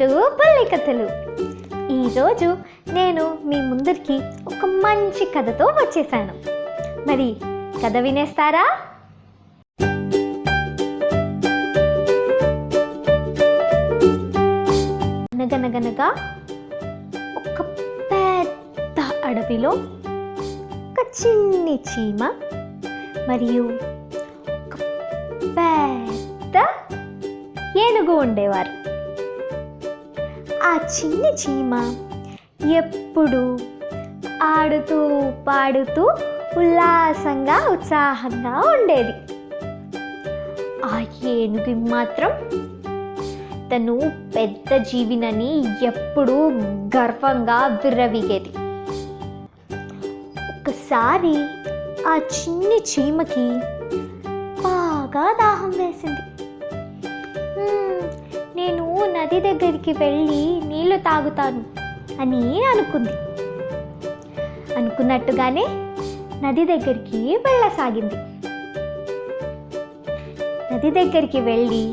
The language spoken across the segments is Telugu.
టు పల్లె కథలు. ఈరోజు నేను మీ ముందరికి ఒక మంచి కథతో వచ్చేసాను. మరి కథ వినేస్తారా? అనగనగనగా ఒక పెద్ద అడవిలో ఒక చిన్ని చీమ మరియు ఒక పెద్ద ఏనుగు ఉండేవారు. ఆ చిన్ని చీమ ఎప్పుడు ఆడుతూ పాడుతూ ఉల్లాసంగా ఉత్సాహంగా ఉండేది. ఆ ఏనుగు మాత్రం తను పెద్ద జీవినని ఎప్పుడూ గర్వంగా విర్రవీగేది. ఒకసారి ఆ చిన్ని చీమకి బాగా దాహం వేసింది. నది దగ్గరికి వెళ్ళి నీళ్ళు తాగుతాను అని అనుకుంది. అనుకున్నట్టుగానే నది దగ్గరికి వెళ్ళసాగింది. నది దగ్గరికి వెళ్ళి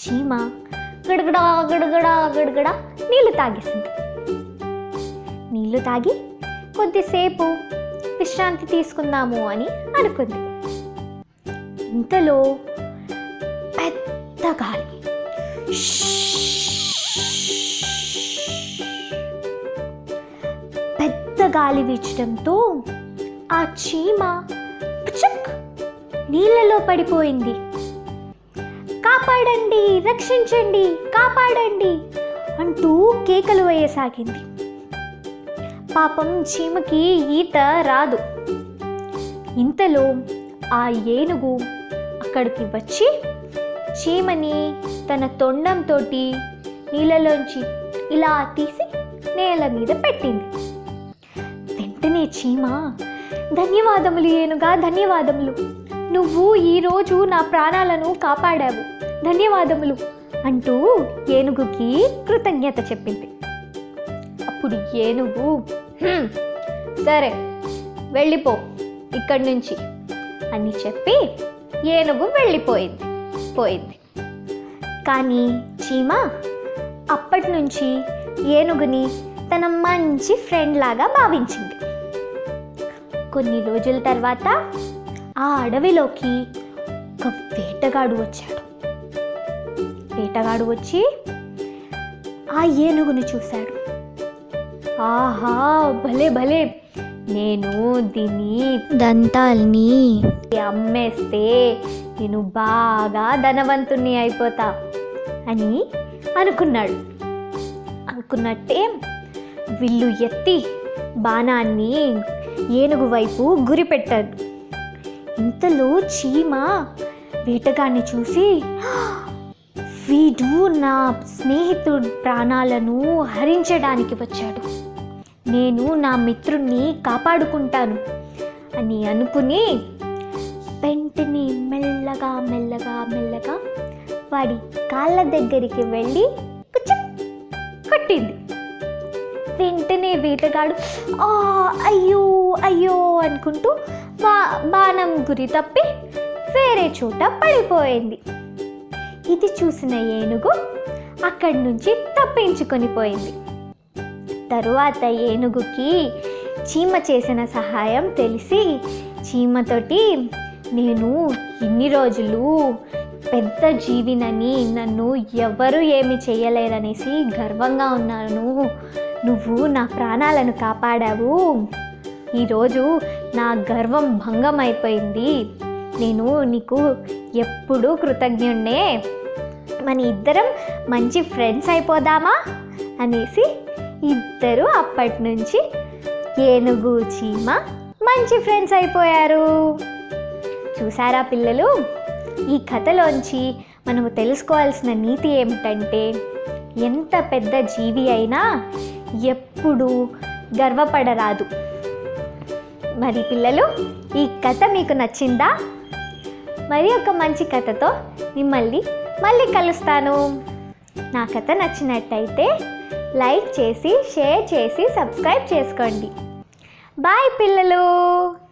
చీమ గడగడా గడగడా గడగడా నీళ్ళు తాగేసింది. నీళ్ళు తాగి కొద్దిసేపు విశ్రాంతి తీసుకుందాము అని అనుకుంది. ఇంతలో పెద్ద గాలి గాలి వీచడంతో ఆ చీమ పుచక్ నీళ్ళలో పడిపోయింది. కాపాడండి రక్షించండి కాపాడండి అంటూ కేకలు వేయసాగింది. పాపం చీమకి ఈత రాదు. ఇంతలో ఆ ఏనుగు అక్కడికి వచ్చి చీమని తన తొండంతో నీళ్ళలోంచి ఇలా తీసి నేల మీద పెట్టింది. చీమ? ధన్యవాదములు ఏనుగా ధన్యవాదములు. నువ్వు ఈరోజు నా ప్రాణాలను కాపాడావు. ధన్యవాదములు అంటూ ఏనుగుకి కృతజ్ఞత చెప్పింది. అప్పుడు ఏనుగు సరే వెళ్ళిపో ఇక్కడి నుంచి అని చెప్పి ఏనుగు వెళ్ళిపోయింది పోయింది. కానీ చీమ అప్పటి నుంచి ఏనుగుని తన మంచి ఫ్రెండ్ లాగా భావించింది. కొన్ని రోజుల తర్వాత ఆ అడవిలోకి ఒక వేటగాడు వచ్చాడు. వేటగాడు వచ్చి ఆ ఏనుగును చూశాడు. ఆహా భలే భలే. నేను దీని దంతాల్ని అమ్మేస్తే నేను బాగా ధనవంతుణ్ణి అయిపోతా అని అనుకున్నాడు. అనుకున్నట్టే విల్లు ఎత్తి బాణాన్ని ఏనుగు వైపు గురిపెట్టాడు ఇంతలో చీమ వేటగాన్ని చూసి వీడు నా స్నేహితుడు ప్రాణాలను హరించడానికి వచ్చాడు. నేను నా మిత్రుణ్ణి కాపాడుకుంటాను అని అనుకుని వెంటనే మెల్లగా మెల్లగా మెల్లగా వాడి కాళ్ళ దగ్గరికి వెళ్ళి పుచ్చక్ కట్టింది. వెంటనే వేటగాడు "ఆ, అయ్యో అయ్యో అనుకుంటూ బా బాణం గురి తప్పి వేరే చోట పడిపోయింది. ఇది చూసిన ఏనుగు అక్కడి నుంచి తప్పించుకొని పోయింది. తరువాత ఏనుగుకి చీమ చేసిన సహాయం తెలిసి చీమతోటి నేను ఇన్ని రోజులు పెద్ద జీవినని నన్ను ఎవరు ఏమి చేయలేరనేసి గర్వంగా ఉన్నాను. నువ్వు నా ప్రాణాలను కాపాడావు. ఈరోజు నా గర్వం భంగం అయిపోయింది నేను నీకు ఎప్పుడూ కృతజ్ఞుణ్ణే. మన ఇద్దరం మంచి ఫ్రెండ్స్ అయిపోదామా? అనేసి ఇద్దరు అప్పటి నుంచి ఏనుగు చీమ మంచి ఫ్రెండ్స్ అయిపోయారు. చూసారా పిల్లలు? ఈ కథలోంచి మనము తెలుసుకోవాల్సిన నీతి ఏమిటంటే ఎంత పెద్ద జీవి అయినా ఎప్పుడూ గర్వపడరాదు. మరి పిల్లలు ఈ కథ మీకు నచ్చిందా? మరి ఒక మంచి కథతో మిమ్మల్ని మళ్ళీ కలుస్తాను. నా కథ నచ్చినట్టయితే లైక్ చేసి షేర్ చేసి సబ్స్క్రైబ్ చేసుకోండి. బాయ్ పిల్లలు!